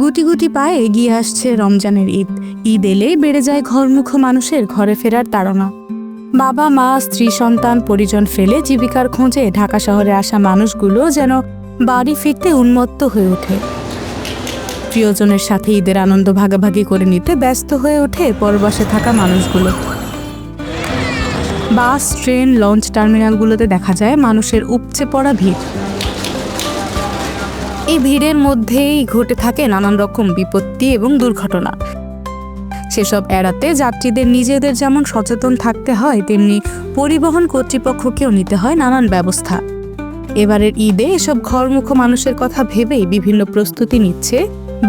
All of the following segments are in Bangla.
গুটি গুটি পায়ে এগিয়ে আসছে রমজানের ঈদ। ঈদ এলেই বেড়ে যায় ঘরমুখ মানুষের ঘরে ফেরার তাড়না। বাবা, মা, স্ত্রী, সন্তান, পরিজন ফেলে জীবিকার খোঁজে ঢাকা শহরে আসা মানুষগুলো যেন বাড়ি ফিরতে উন্মত্ত হয়ে ওঠে। প্রিয়জনের সাথে ঈদের আনন্দ ভাগাভাগি করে নিতে ব্যস্ত হয়ে ওঠে পরবাসে থাকা মানুষগুলো। বাস, ট্রেন, লঞ্চ টার্মিনালগুলোতে দেখা যায় মানুষের উপচে পড়া ভিড়। এই ভিড়ের মধ্যেই ঘটে থাকে নানান রকম বিপত্তি এবং দুর্ঘটনা। সেসব এড়াতে যাত্রীদের নিজেদের যেমন সচেতন থাকতে হয়, তেমনি পরিবহন কর্তৃপক্ষকেও নিতে হয় নানান ব্যবস্থা। এবারের ঈদে এসব ঘরমুখ মানুষের কথা ভেবেই বিভিন্ন প্রস্তুতি নিচ্ছে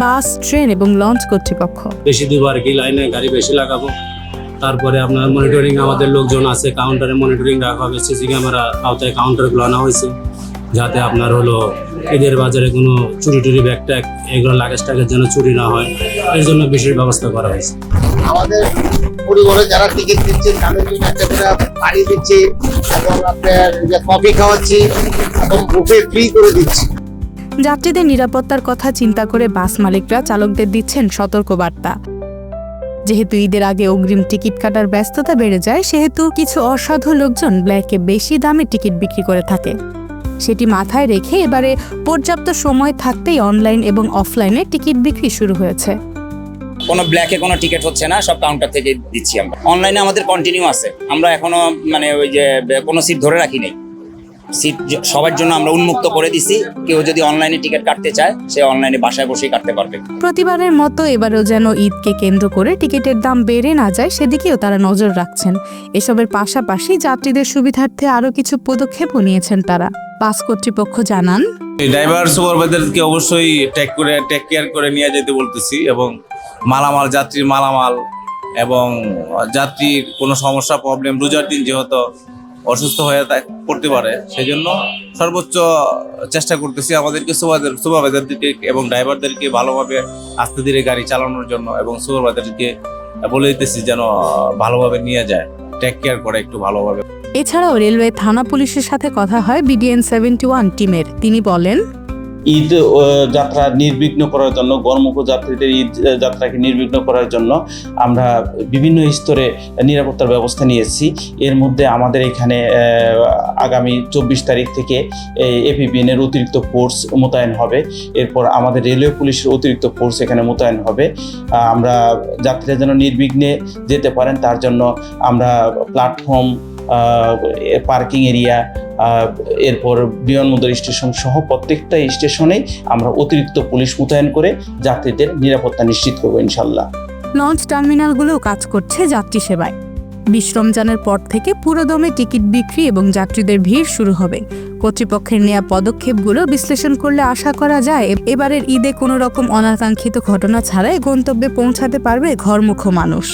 বাস, ট্রেন এবং লঞ্চ কর্তৃপক্ষ। বেশি দিব আর কি লাইনে গাড়ি বেশি লাগাবো? তারপরে আপনার মনিটরিং আমাদের লোকজন আছে কাউন্টারে মনিটরিং রাখা হবে সিসি ক্যামেরা আওতায় কাউন্টারগুলো আনা হয়েছে। যাতে আপনার হলো ঈদের বাজারে কোনো চুরি টুরি ব্যাগ ট্যাগ এগুলো লাগেজ টাগের যেন চুরি না হয় এর জন্য বিশেষ ব্যবস্থা করা হয়েছে। আমাদের পরিবারে যারা টিকিট দিচ্ছে তাদের জন্য একটা করে পানি দিচ্ছি এবং আপনার যে কফি খাওয়াচ্ছি এবং বুফে ফ্রি করে দিচ্ছি। যাত্রীদের নিরাপত্তার কথা চিন্তা করে বাস মালিকরা চালকদের দিচ্ছেন সতর্কবার্তা। যেহেতু ঈদের আগে অগ্রিম টিকিট কাটার ব্যস্ততা বেড়ে যায় সেহেতু কিছু অসাধু লোকজন ব্ল্যাকে বেশি দামে টিকিট বিক্রি করে থাকে। সেটি মাথায় রেখে এবারে পর্যাপ্ত সময় থাকতেই অনলাইন এবং অফলাইনে টিকিট বিক্রি শুরু হয়েছে। কোনো ব্ল্যাকে কোনো টিকিট হচ্ছে না, সব কাউন্টার থেকে দিচ্ছি আমরা। অনলাইনে আমাদের কন্টিনিউ আছে। আমরা এখনও মানে ওই যে কোনো সিট ধরে রাখি নাই। সিট সবার জন্য আমরা উন্মুক্ত করে দিছি। কেউ যদি অনলাইনে টিকিট কাটতে চায় সে অনলাইনে বাসায় বসেই কাটতে পারবে। প্রতিবারের মতো এবারেও যেন ঈদকে কেন্দ্র করে টিকিটের দাম বেড়ে না যায় সেদিকেও তারা নজর রাখছেন। এসবের পাশাপাশি যাত্রীদের সুবিধার্থে আরও কিছু পদক্ষেপও নিয়েছেন তারা। বাস কর্তৃপক্ষ জানান ড্রাইভার সুপারভাইজারকে অবশ্যই টেক করে টেক কেয়ার করে নিয়ে যেতে বলতেছি এবং মালামাল যাত্রীর মালামাল এবং যাত্রীর কোনো সমস্যা প্রবলেম রোজার দিন যেহেতু অসুস্থ হয়ে পড়তে পারে। সেই জন্য সর্বোচ্চ চেষ্টা করতেছি আমাদেরকে সুপারভাইজার সুপারভাইজারদেরকে এবং ড্রাইভারদেরকে ভালোভাবে আস্তে ধীরে গাড়ি চালানোর জন্য এবং সুপারভাইজারকে বলে দিতেছি যেন ভালোভাবে নিয়ে যায় টেক কেয়ার করে একটু ভালোভাবে। এছাড়াও রেলওয়ে থানা পুলিশের সাথে কথা হয় বিডিএন সেভেন্টি ওয়ান টিমের। তিনি বলেন ঈদ যাত্রা নির্বিঘ্ন করার জন্য গণমুখ যাত্রীদের ঈদ যাত্রাকে নির্বিঘ্ন করার জন্য আমরা বিভিন্ন স্তরে নিরাপত্তার ব্যবস্থা নিয়েছি। এর মধ্যে আমাদের এখানে আগামী চব্বিশ তারিখ থেকে এপিবিএন এর অতিরিক্ত ফোর্স মোতায়েন হবে। এরপর আমাদের রেলওয়ে পুলিশের অতিরিক্ত ফোর্স এখানে মোতায়েন হবে। আমরা যাত্রীরা যেন নির্বিঘ্নে যেতে পারেন, তার জন্য আমরা প্ল্যাটফর্ম পার্কিং এরিয়া এরপর বিমানবন্দর স্টেশন সহ প্রত্যেকটা স্টেশনেই আমরা অতিরিক্ত পুলিশ মোতায়েন করে যাত্রীদের নিরাপত্তা নিশ্চিত করব ইনশাল্লাহ। লঞ্চ টার্মিনালগুলোও কাজ করছে যাত্রী সেবায়। বিশ রমজানের পর থেকে পুরোদমে টিকিট বিক্রি এবং যাত্রীদের ভিড় শুরু হবে। কর্তৃপক্ষের নেওয়া পদক্ষেপগুলো বিশ্লেষণ করলে আশা করা যায়, এবারের ঈদে কোনো রকম অনাকাঙ্ক্ষিত ঘটনা ছাড়াই গন্তব্যে পৌঁছাতে পারবে ঘরমুখ মানুষ।